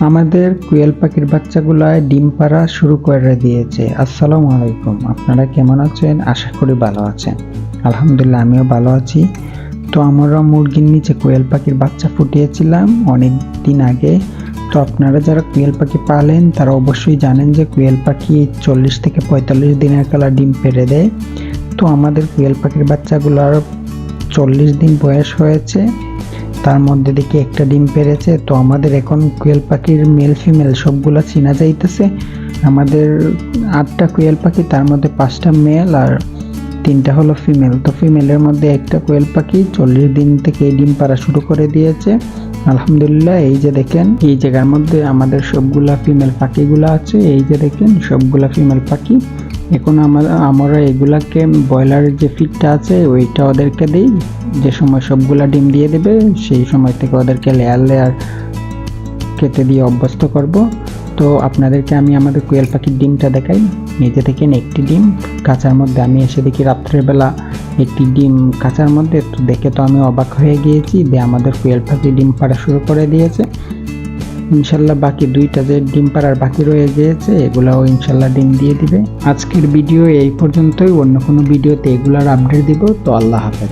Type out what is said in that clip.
আমাদের কুয়েল পাখির বাচ্চাগুলায় ডিম পাড়া শুরু করে দিয়েছে। আসসালামু আলাইকুম। আপনারা কেমন আছেন? আশা করি ভালো আছেন। আলহামদুলিল্লাহ, আমিও ভালো আছি। তো আমরা মুরগির নিচে কোয়েল পাখির বাচ্চা ফুটিয়েছিলাম অনেক দিন আগে। তো আপনারা যারা কুয়েল পাখি পালেন, তারা অবশ্যই জানেন যে কুয়েল পাখি চল্লিশ থেকে পঁয়তাল্লিশ দিনের কালা ডিম পেড়ে দেয়। তো আমাদের কুয়েল পাখির বাচ্চাগুলোর চল্লিশ দিন বয়স হয়েছে। তার মধ্যে দেখি একটা ডিম পেরেছে। তো আমাদের এখন কুয়েল পাখির মেল ফিমেল সবগুলা চিনা যাইতেছে। আমাদের আটটা কুয়েল পাখি, তার মধ্যে পাঁচটা মেল আর তিনটা হলো ফিমেল তো ফিমেলের মধ্যে একটা কোয়েল পাখি চল্লিশ দিন থেকে ডিম পাড়া শুরু করে দিয়েছে। আলহামদুলিল্লাহ, এই যে দেখেন, এই জায়গার মধ্যে আমাদের সবগুলা ফিমেল পাখিগুলো আছে। এই যে দেখেন, সবগুলা ফিমেল পাখি। এখন আমরা আমরা এগুলাকে ব্রয়লারের যে ফিডটা আছে, ওইটা ওদেরকে দিই। যে সময় সবগুলা ডিম দিয়ে দেবে, সেই সময় থেকে ওদেরকে লেয়ার লেয়ার কেটে দিয়ে অভ্যস্ত করব। তো আপনাদেরকে আমি আমাদের কোয়েল পাখির ডিমটা দেখাই। নিজে থেকে একটি ডিম, কাঁচার মধ্যে আমি এসে দেখি রাত্রের বেলা একটি ডিম কাঁচার মধ্যে দেখে তো আমি অবাক হয়ে গিয়েছি যে আমাদের কোয়েল পাখি ডিম পাড়া শুরু করে দিয়েছে। ইনশাল্লাহ বাকি দুইটা যে ডিম পাড়ার বাকি রয়ে গিয়েছে, এগুলাও ইনশাল্লাহ ডিম দিয়ে দিবে। আজকের ভিডিও এই পর্যন্তই, অন্য কোনো ভিডিওতে এগুলার আপডেট দিব, তো আল্লাহ হাফেজ।